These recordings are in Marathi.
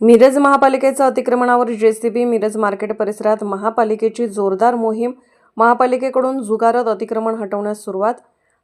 मिरज महापालिकेचं अतिक्रमणावर जेसीबी मिरज मार्केट परिसरात महापालिकेची जोरदार मोहीम. महापालिकेकडून जुगारत अतिक्रमण हटवण्यास सुरुवात.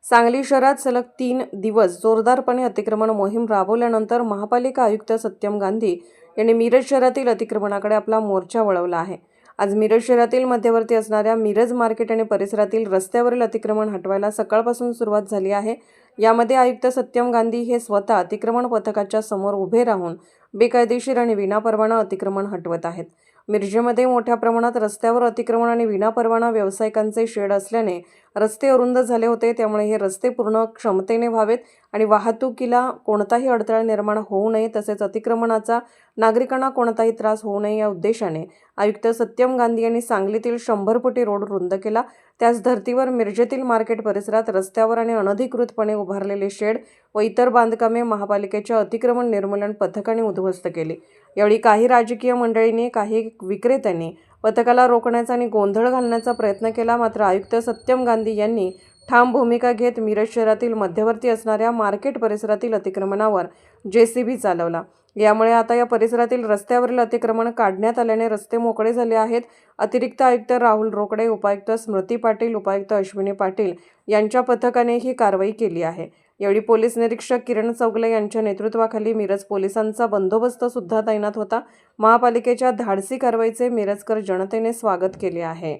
सांगली शहरात सलग तीन दिवस जोरदारपणे अतिक्रमण मोहीम राबवल्यानंतर महापालिका आयुक्त सत्यम गांधी यांनी मिरज शहरातील अतिक्रमणाकडे आपला मोर्चा वळवला आहे. आज मिरज शहरातील मध्यवर्ती असणाऱ्या मिरज मार्केट आणि परिसरातील रस्त्यावरील अतिक्रमण हटवायला सकाळपासून सुरुवात झाली आहे. यामध्ये आयुक्त सत्यम गांधी हे स्वतः अतिक्रमण पथकाच्या समोर उभे राहून बेकायदेशीर आणि विनापरवाना अतिक्रमण हटवत आहेत. मिरजेमध्ये मोठ्या प्रमाणात रस्त्यावर अतिक्रमण आणि विनापरवाना व्यावसायिकांचे शेड असल्याने रस्ते अरुंद झाले होते त्यामुळे हे रस्ते पूर्ण क्षमतेने व्हावेत आणि वाहतुकीला कोणताही अडथळा निर्माण होऊ नये तसेच अतिक्रमणाचा नागरिकांना कोणताही त्रास होऊ नये या उद्देशाने आयुक्त सत्यम गांधी यांनी सांगलीतील शंभर फुटी रोड रुंद केला. त्याच धर्तीवर मिरजेतील मार्केट परिसरात रस्त्यावर आणि अनधिकृतपणे उभारलेले शेड व इतर बांधकामे महापालिकेच्या अतिक्रमण निर्मूलन पथकाने उद्ध्वस्त केली. यावेळी काही राजकीय मंडळींनी काही विक्रेत्यांनी पथकाला रोखण्याचा आणि गोंधळ घालण्याचा प्रयत्न केला मात्र आयुक्त सत्यम गांधी यांनी ठाम भूमिका घेत मिरज शहरातील मध्यवर्ती असणाऱ्या मार्केट परिसरातील अतिक्रमणावर जे सी बी चालवला. यामुळे आता या परिसरातील रस्त्यावरील अतिक्रमण काढण्यात आल्याने रस्ते मोकळे झाले आहेत. अतिरिक्त आयुक्त राहुल रोकडे उपायुक्त स्मृती पाटील उपायुक्त अश्विनी पाटील यांच्या पथकाने ही कारवाई केली आहे. यावेळी पोलीस निरीक्षक किरण चौगले यांच्या नेतृत्वाखाली मिरज पोलिसांचा बंदोबस्त सुद्धा तैनात होता. महापालिकेच्या धाडसी कारवाईचे मिरजकर जनतेने स्वागत केले आहे.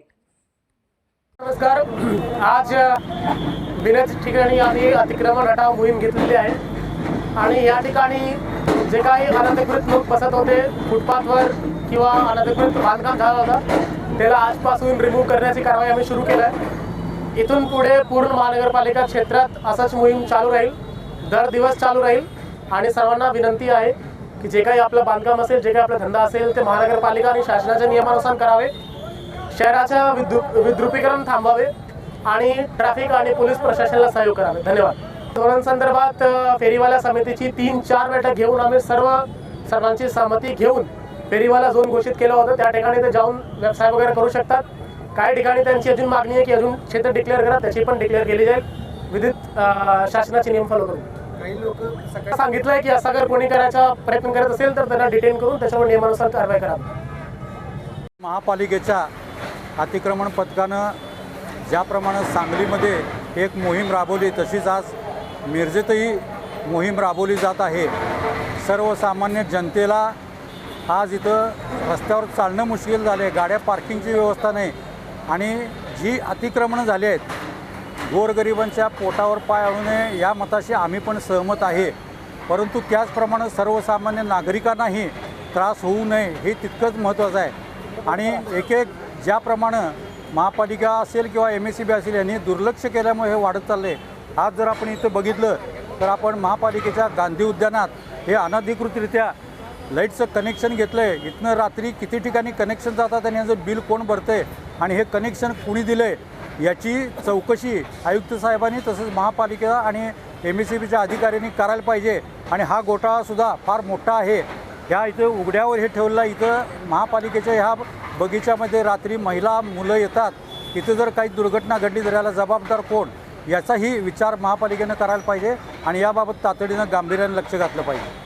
नमस्कार. आज मिरज ठिकाणी आम्ही अतिक्रमण हटाव मोहीम घेतलेली आहे. आणि या ठिकाणी जे काही अनधिकृत लोक बसत होते फुटपाथवर किंवा अनधिकृत बांधकाम झाला होता त्याला आजपासून रिमूव्ह करण्याची कारवाई आम्ही सुरू केलं आहे. इथून पुढे पूर्ण महानगरपालिका क्षेत्रात असंच मोहीम चालू राहील. दर दिवस चालू राहील. आणि सर्वांना विनंती आहे की जे काही आपलं बांधकाम असेल जे काही आपला धंदा असेल ते महानगरपालिका आणि शासनाच्या नियमानुसार करावे. शहराच्या विद्रु विद्रुपीकरण थांबावे आणि ट्रॅफिक आणि पोलीस प्रशासनाला सहयोग करावे. धन्यवाद. धोरणांसंदर्भात संदर्भात फेरीवाला समितीची तीन चार बैठक घेऊन आम्ही सर्व सर्वांची सहमती घेऊन फेरीवाला झोन घोषित केलं होतं. त्या ठिकाणी ते जाऊन व्यवसाय वगैरे करू शकतात. काही ठिकाणी त्यांची अजून मागणी आहे की अजून क्षेत्र डिक्लेअर करा त्याची पण डिक्लेअर केली जाईल. विधित अ, शासनाचे नियम फॉलो करून. काही लोक की असं जर कोणी करायचा प्रयत्न करत असेल तर त्यांना डिटेन करून त्याच्यावर नियमानुसार कारवाई करावी महापालिकेच्या अतिक्रमण पथकानं ज्याप्रमाणे सांगलीमध्ये एक मोहीम राबवली तशीच आज मिरजेतही मोहीम राबवली जात आहे. सर्वसामान्य जनतेला आज इथं रस्त्यावर चालणं मुश्किल झाले गाड्या पार्किंगची व्यवस्था नाही. आणि जी अतिक्रमणं झाली आहेत गोरगरिबांच्या पोटावर पाय आणू नये या मताशी आम्ही पण सहमत आहे. परंतु त्याचप्रमाणे सर्वसामान्य नागरिकांनाही त्रास होऊ नये हे तितकंच महत्त्वाचं आहे. आणि एक एक ज्याप्रमाणे महापालिका असेल किंवा एम एस सी बी असेल यांनी दुर्लक्ष केल्यामुळे हे वाढत चाललं आहे आज जर आपण इथं बघितलं तर आपण महापालिकेच्या गांधी उद्यानात हे अनधिकृतरित्या लाईटचं कनेक्शन घेतलं आहे इथनं रात्री किती ठिकाणी कनेक्शन जातात आणि याचं बिल कोण भरतं आहे आणि हे कनेक्शन कुणी दिलं आहे याची चौकशी आयुक्त साहेबांनी तसंच महापालिका आणि एम एस सी बीच्या अधिकाऱ्यांनी करायला पाहिजे. आणि हा घोटाळासुद्धा फार मोठा आहे. ह्या इथं उघड्यावर हे ठेवलं इथं महापालिकेच्या ह्या बगीच्यामध्ये रात्री महिला मुलं येतात. इथं जर काही दुर्घटना घडली तर याला जबाबदार कोण? याचाही विचार महापालिकेनं करायला पाहिजे आणि याबाबत तातडीनं गांभीर्यानं लक्ष घातलं पाहिजे.